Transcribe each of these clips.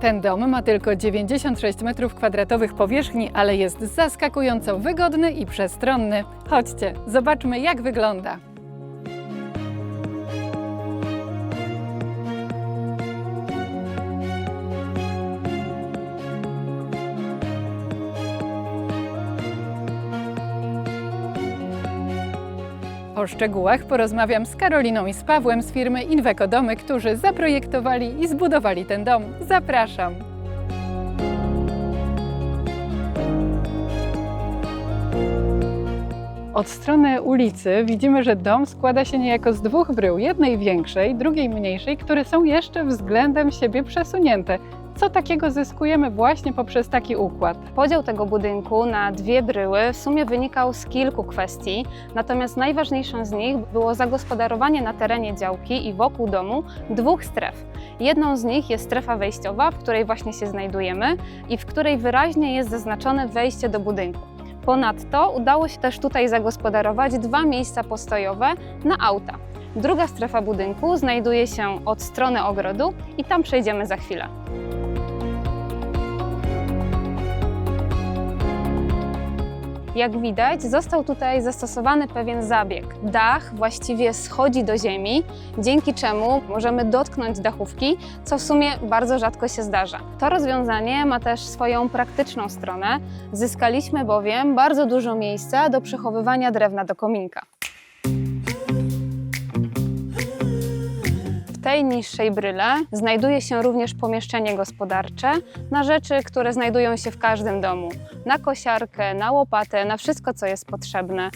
Ten dom ma tylko 96 m2 powierzchni, ale jest zaskakująco wygodny i przestronny. Chodźcie, zobaczmy jak wygląda. O szczegółach porozmawiam z Karoliną i z Pawłem z firmy Inweco Domy, którzy zaprojektowali i zbudowali ten dom. Zapraszam! Od strony ulicy widzimy, że dom składa się niejako z dwóch brył, jednej większej, drugiej mniejszej, które są jeszcze względem siebie przesunięte. Co takiego zyskujemy właśnie poprzez taki układ? Podział tego budynku na dwie bryły w sumie wynikał z kilku kwestii, natomiast najważniejszą z nich było zagospodarowanie na terenie działki i wokół domu dwóch stref. Jedną z nich jest strefa wejściowa, w której właśnie się znajdujemy i w której wyraźnie jest zaznaczone wejście do budynku. Ponadto udało się też tutaj zagospodarować dwa miejsca postojowe na auta. Druga strefa budynku znajduje się od strony ogrodu i tam przejdziemy za chwilę. Jak widać, został tutaj zastosowany pewien zabieg. Dach właściwie schodzi do ziemi, dzięki czemu możemy dotknąć dachówki, co w sumie bardzo rzadko się zdarza. To rozwiązanie ma też swoją praktyczną stronę. Zyskaliśmy bowiem bardzo dużo miejsca do przechowywania drewna do kominka. W tej niższej bryle znajduje się również pomieszczenie gospodarcze na rzeczy, które znajdują się w każdym domu. Na kosiarkę, na łopatę, na wszystko, co jest potrzebne.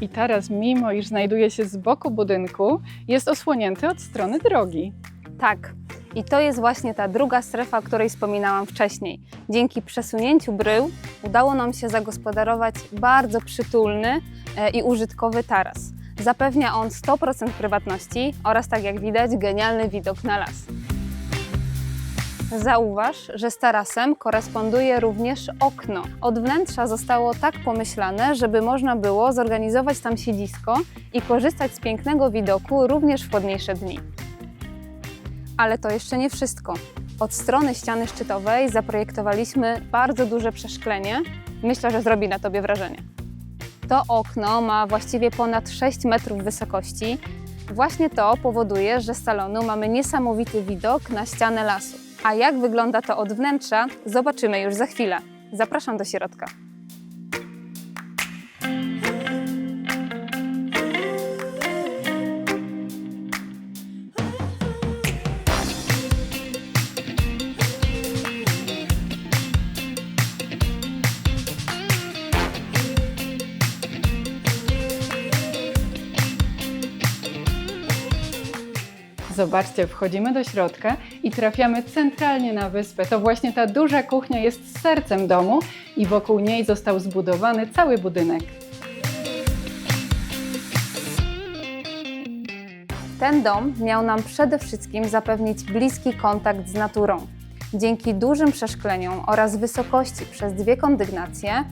I taras, mimo iż znajduje się z boku budynku, jest osłonięty od strony drogi. Tak. I to jest właśnie ta druga strefa, o której wspominałam wcześniej. Dzięki przesunięciu brył udało nam się zagospodarować bardzo przytulny e, i użytkowy taras. Zapewnia on 100% prywatności oraz, tak jak widać, genialny widok na las. Zauważ, że z tarasem koresponduje również okno. Od wnętrza zostało tak pomyślane, żeby można było zorganizować tam siedzisko i korzystać z pięknego widoku również w chłodniejsze dni. Ale to jeszcze nie wszystko. Od strony ściany szczytowej zaprojektowaliśmy bardzo duże przeszklenie. Myślę, że zrobi na tobie wrażenie. To okno ma właściwie ponad 6 metrów wysokości. Właśnie to powoduje, że z salonu mamy niesamowity widok na ścianę lasu. A jak wygląda to od wnętrza, zobaczymy już za chwilę. Zapraszam do środka. Zobaczcie, wchodzimy do środka i trafiamy centralnie na wyspę. To właśnie ta duża kuchnia jest sercem domu i wokół niej został zbudowany cały budynek. Ten dom miał nam przede wszystkim zapewnić bliski kontakt z naturą. Dzięki dużym przeszkleniom oraz wysokości przez dwie kondygnacje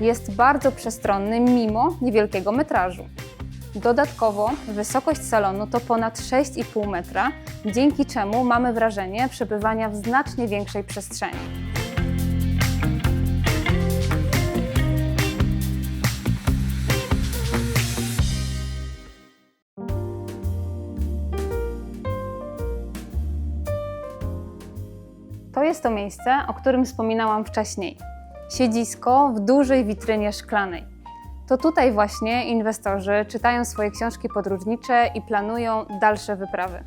jest bardzo przestronny mimo niewielkiego metrażu. Dodatkowo wysokość salonu to ponad 6,5 metra, dzięki czemu mamy wrażenie przebywania w znacznie większej przestrzeni. To jest to miejsce, o którym wspominałam wcześniej. Siedzisko w dużej witrynie szklanej. To tutaj właśnie inwestorzy czytają swoje książki podróżnicze i planują dalsze wyprawy.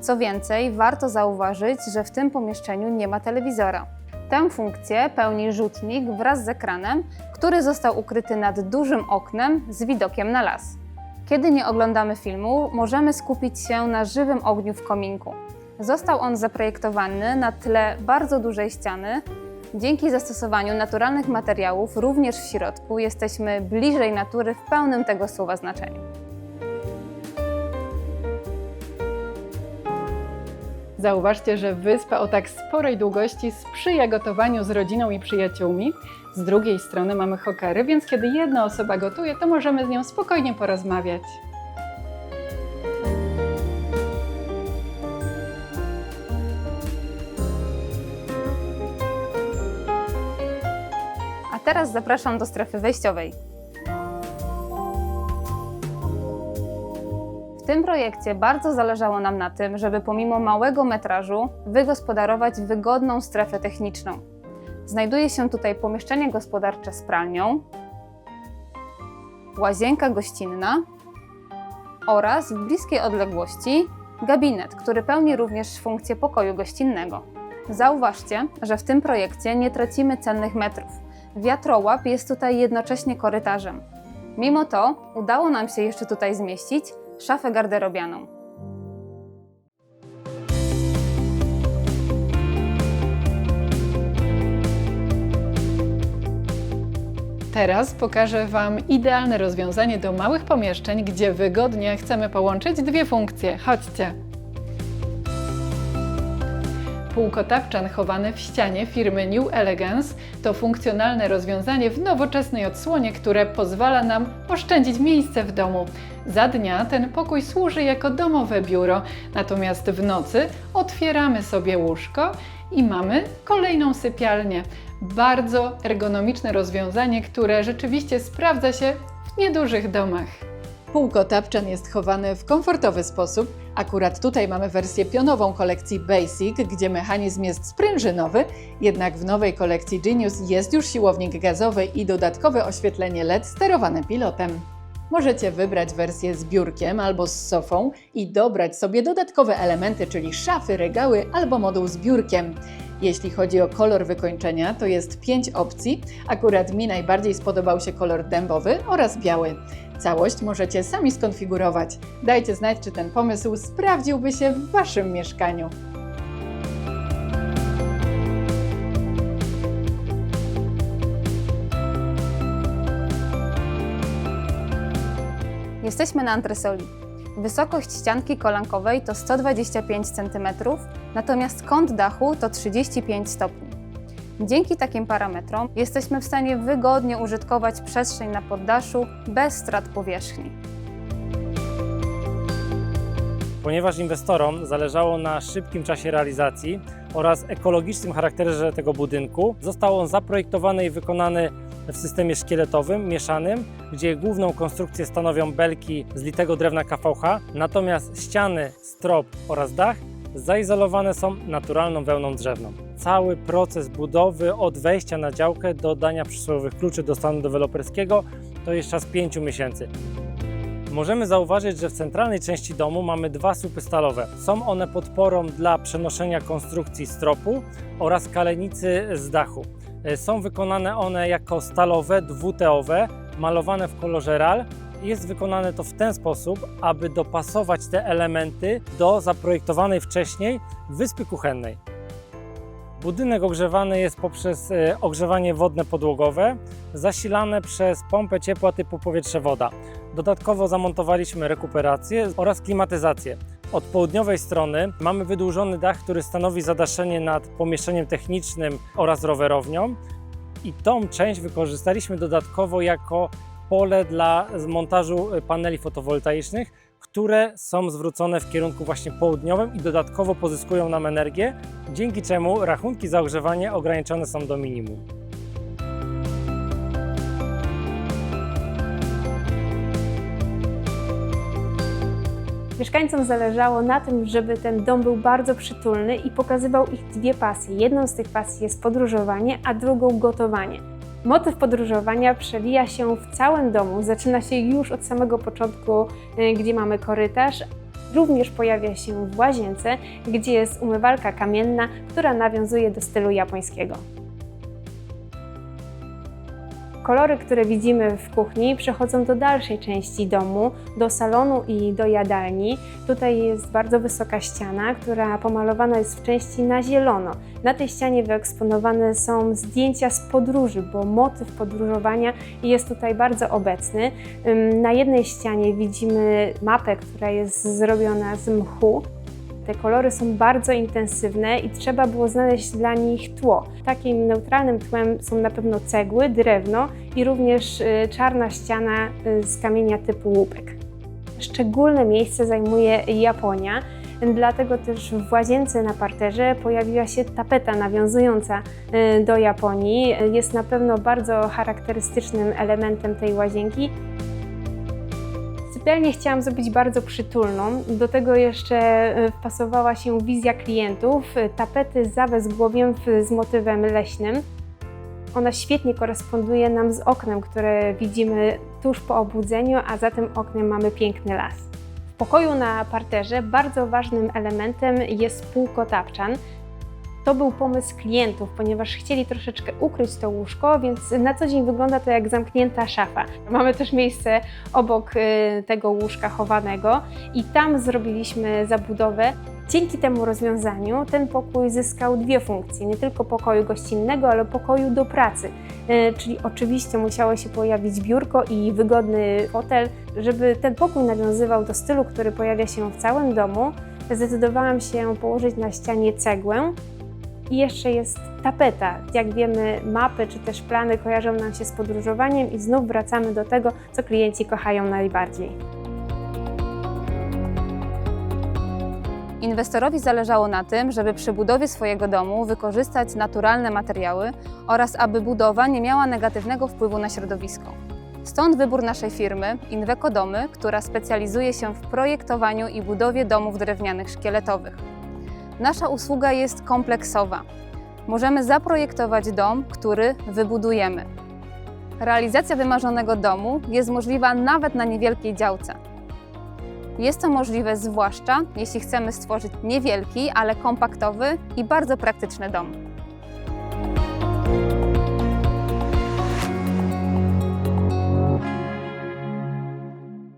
Co więcej, warto zauważyć, że w tym pomieszczeniu nie ma telewizora. Tę funkcję pełni rzutnik wraz z ekranem, który został ukryty nad dużym oknem z widokiem na las. Kiedy nie oglądamy filmu, możemy skupić się na żywym ogniu w kominku. Został on zaprojektowany na tle bardzo dużej ściany. Dzięki zastosowaniu naturalnych materiałów, również w środku, jesteśmy bliżej natury w pełnym tego słowa znaczeniu. Zauważcie, że wyspa o tak sporej długości sprzyja gotowaniu z rodziną i przyjaciółmi. Z drugiej strony mamy hokery, więc kiedy jedna osoba gotuje, to możemy z nią spokojnie porozmawiać. Teraz zapraszam do strefy wejściowej. W tym projekcie bardzo zależało nam na tym, żeby pomimo małego metrażu wygospodarować wygodną strefę techniczną. Znajduje się tutaj pomieszczenie gospodarcze z pralnią, łazienka gościnna oraz w bliskiej odległości gabinet, który pełni również funkcję pokoju gościnnego. Zauważcie, że w tym projekcie nie tracimy cennych metrów. Wiatrołap jest tutaj jednocześnie korytarzem. Mimo to udało nam się jeszcze tutaj zmieścić szafę garderobianą. Teraz pokażę Wam idealne rozwiązanie do małych pomieszczeń, gdzie wygodnie chcemy połączyć dwie funkcje. Chodźcie! Półkotapczan chowany w ścianie firmy New Elegance to funkcjonalne rozwiązanie w nowoczesnej odsłonie, które pozwala nam oszczędzić miejsce w domu. Za dnia ten pokój służy jako domowe biuro, natomiast w nocy otwieramy sobie łóżko i mamy kolejną sypialnię. Bardzo ergonomiczne rozwiązanie, które rzeczywiście sprawdza się w niedużych domach. Półkotapczan jest chowany w komfortowy sposób. Akurat tutaj mamy wersję pionową kolekcji Basic, gdzie mechanizm jest sprężynowy, jednak w nowej kolekcji Genius jest już siłownik gazowy i dodatkowe oświetlenie LED sterowane pilotem. Możecie wybrać wersję z biurkiem albo z sofą i dobrać sobie dodatkowe elementy, czyli szafy, regały albo moduł z biurkiem. Jeśli chodzi o kolor wykończenia, to jest 5 opcji. Akurat mi najbardziej spodobał się kolor dębowy oraz biały. Całość możecie sami skonfigurować. Dajcie znać, czy ten pomysł sprawdziłby się w Waszym mieszkaniu. Jesteśmy na antresoli. Wysokość ścianki kolankowej to 125 cm, natomiast kąt dachu to 35 stopni. Dzięki takim parametrom jesteśmy w stanie wygodnie użytkować przestrzeń na poddaszu bez strat powierzchni. Ponieważ inwestorom zależało na szybkim czasie realizacji oraz ekologicznym charakterze tego budynku, został on zaprojektowany i wykonany w systemie szkieletowym, mieszanym, gdzie główną konstrukcję stanowią belki z litego drewna KVH, natomiast ściany, strop oraz dach zaizolowane są naturalną wełną drzewną. Cały proces budowy od wejścia na działkę do dania przysłowiowych kluczy do stanu deweloperskiego to jest czas 5 miesięcy. Możemy zauważyć, że w centralnej części domu mamy dwa słupy stalowe. Są one podporą dla przenoszenia konstrukcji stropu oraz kalenicy z dachu. E, Są wykonane one jako stalowe, dwuteowe, malowane w kolorze RAL. Jest wykonane to w ten sposób, aby dopasować te elementy do zaprojektowanej wcześniej wyspy kuchennej. Budynek ogrzewany jest poprzez e, ogrzewanie wodne podłogowe, zasilane przez pompę ciepła typu powietrze-woda. Dodatkowo zamontowaliśmy rekuperację oraz klimatyzację. Od południowej strony mamy wydłużony dach, który stanowi zadaszenie nad pomieszczeniem technicznym oraz rowerownią. I tą część wykorzystaliśmy dodatkowo jako pole dla montażu paneli fotowoltaicznych, które są zwrócone w kierunku właśnie południowym i dodatkowo pozyskują nam energię, dzięki czemu rachunki za ogrzewanie ograniczone są do minimum. Mieszkańcom zależało na tym, żeby ten dom był bardzo przytulny i pokazywał ich dwie pasje. Jedną z tych pasji jest podróżowanie, a drugą gotowanie. Motyw podróżowania przewija się w całym domu, zaczyna się już od samego początku, y, gdzie mamy korytarz. Również pojawia się w łazience, gdzie jest umywalka kamienna, która nawiązuje do stylu japońskiego. Kolory, które widzimy w kuchni, przechodzą do dalszej części domu, do salonu i do jadalni. Tutaj jest bardzo wysoka ściana, która pomalowana jest w części na zielono. Na tej ścianie wyeksponowane są zdjęcia z podróży, bo motyw podróżowania jest tutaj bardzo obecny. Na jednej ścianie widzimy mapę, która jest zrobiona z mchu. Te kolory są bardzo intensywne i trzeba było znaleźć dla nich tło. Takim neutralnym tłem są na pewno cegły, drewno i również y, czarna ściana y, z kamienia typu łupek. Szczególne miejsce zajmuje Japonia. Dlatego też w łazience na parterze pojawiła się tapeta nawiązująca y, do Japonii. Jest na pewno bardzo charakterystycznym elementem tej łazienki. Sypialnię chciałam zrobić bardzo przytulną. Do tego jeszcze y, wpasowała się wizja klientów, y, tapety z zawezgłowiem w- z motywem leśnym. Ona świetnie koresponduje nam z oknem, które widzimy tuż po obudzeniu, a za tym oknem mamy piękny las. W pokoju na parterze bardzo ważnym elementem jest półkotapczan. To był pomysł klientów, ponieważ chcieli troszeczkę ukryć to łóżko, więc na co dzień wygląda to jak zamknięta szafa. Mamy też miejsce obok y, tego łóżka chowanego i tam zrobiliśmy zabudowę. Dzięki temu rozwiązaniu ten pokój zyskał dwie funkcje: nie tylko pokoju gościnnego, ale pokoju do pracy. E, Czyli oczywiście musiało się pojawić biurko i wygodny fotel, żeby ten pokój nawiązywał do stylu, który pojawia się w całym domu. Zdecydowałam się położyć na ścianie cegłę. I jeszcze jest tapeta. Jak wiemy, mapy czy też plany kojarzą nam się z podróżowaniem i znów wracamy do tego, co klienci kochają najbardziej. Inwestorowi zależało na tym, żeby przy budowie swojego domu wykorzystać naturalne materiały oraz aby budowa nie miała negatywnego wpływu na środowisko. Stąd wybór naszej firmy Inweco Domy, która specjalizuje się w projektowaniu i budowie domów drewnianych szkieletowych. Nasza usługa jest kompleksowa. Możemy zaprojektować dom, który wybudujemy. Realizacja wymarzonego domu jest możliwa nawet na niewielkiej działce. Jest to możliwe zwłaszcza jeśli chcemy stworzyć niewielki, ale kompaktowy i bardzo praktyczny dom.